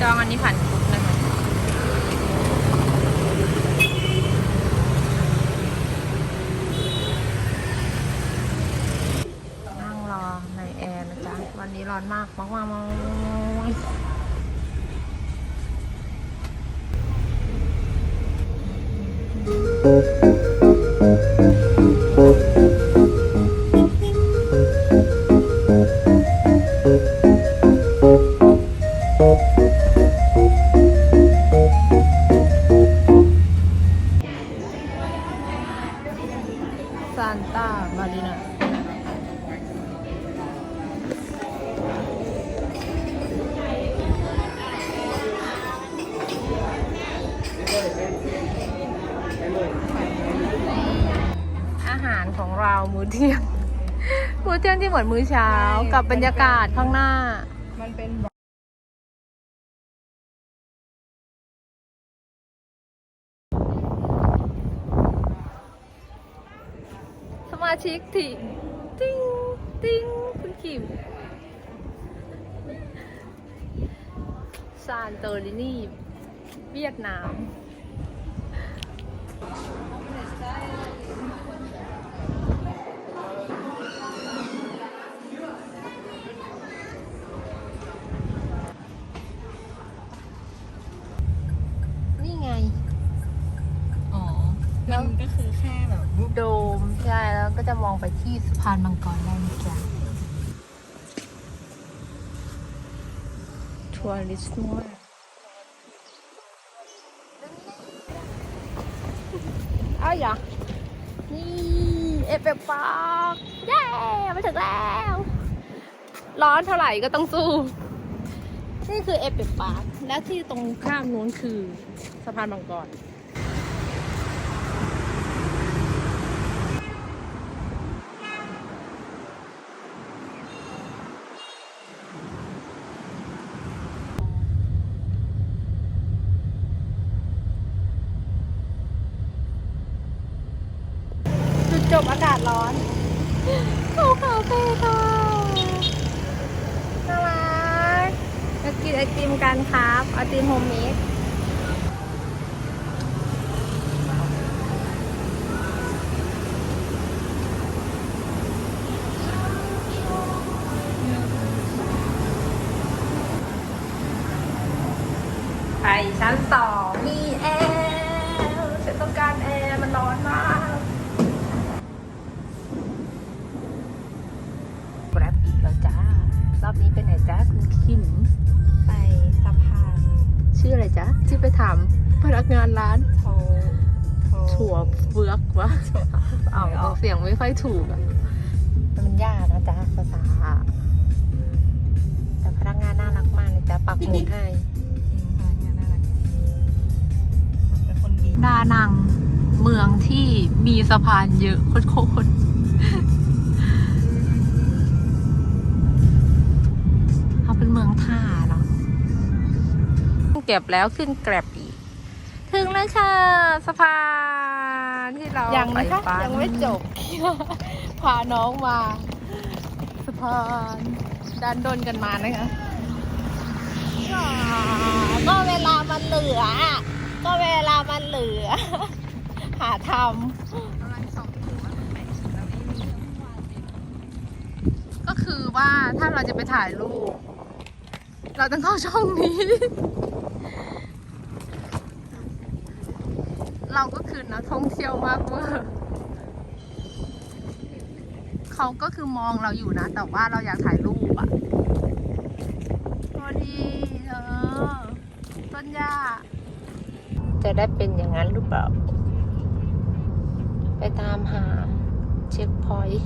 จองอันนี้ผ่านกรุ๊ปนะคะนั่งรอในแอร์นะจ๊ะ วันนี้ร้อนมากมากมากอามารีนาอาหารของเรามื้อเที่ยง มื้อเที่ยงที่เหมือนมื้อเช้ากับบรรยากาศข้างหน้า มันเป็นส มาชิกที่ติ้งติ้งคุณขิมซานโตรินีเวียดนาม จะมองไปที่สะพานมังกรได้นะจ๊ะทัวริสต์มากอ้าอย่านี่เอฟเอฟปาร์คเย้มาถึงแล้ว ร้อนเท่าไหร่ก็ต้องสู้ นี่คือเอฟเอฟปาร์คและที่ตรงข้ามนู้นคือสะพานมังกร บอากาศร้อนเข้าคาเฟ่ค่ะน่ารักจะกินไอติมกันครับไอติมโฮมเมดไปชั้นสองมีแอร์ฉันต้องการแอร์มันร้อนมากกราบอีกแล้วจ้าร อบนี้เป็นไหนจ้าคุณคิมไปสะพานชื่ออะไรจ๊ะที่ไปถามพนักงานร้านโทโทถั่วเฟือกวะเอาออกเสียงไม่ค่อยถูกอะมันยากนะจ๊ะภาษา แต่พนักงานน่ารักมากเลยจ้ะปักหมุดให้พนักงานน่ารักเป็นคนดีดานังเมืองที่มีสะพานเยอะโคตร เก็บแล้วขึ้นแกร็บอีก ถึงแล้วค่ะสะพานที่เรายังนะคะไปปั่นยังไม่จบ พาน้องมาสะพานดันดนกันมานะคะก็เวลามันเหลือ ก็เวลามันเหลือ หาทำก็คือว่าถ้าเราจะไปถ่ายรูป เราต้องเข้าช่องนี้ เราก็คือนักท่องเที่ยวมากเวอร์เขาก็คือมองเราอยู่นะ แต่ว่าเราอยากถ่ายรูปอะพอดีเออต้นหญ้าจะได้เป็นอย่างนั้นหรือเปล่า ไปตามหาเช็คพอยต์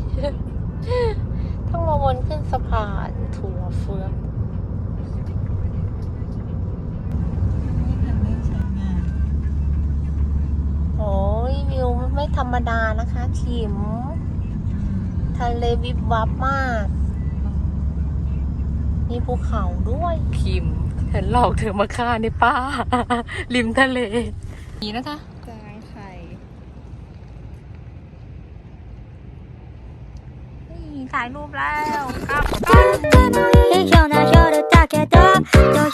ต้องมาวนขึ้นสะพานถั่วเฟือก โอ้ยวิวไม่ธ รรมดานะคะขิมทะเลวิบวับมาก มีภูเขาด้วยคิมฉันหลอกเธอมาฆ่าในป่าริมทะเล นี่นะคะจางไข่นี่ถ่ายรูปแล้วกลับとっ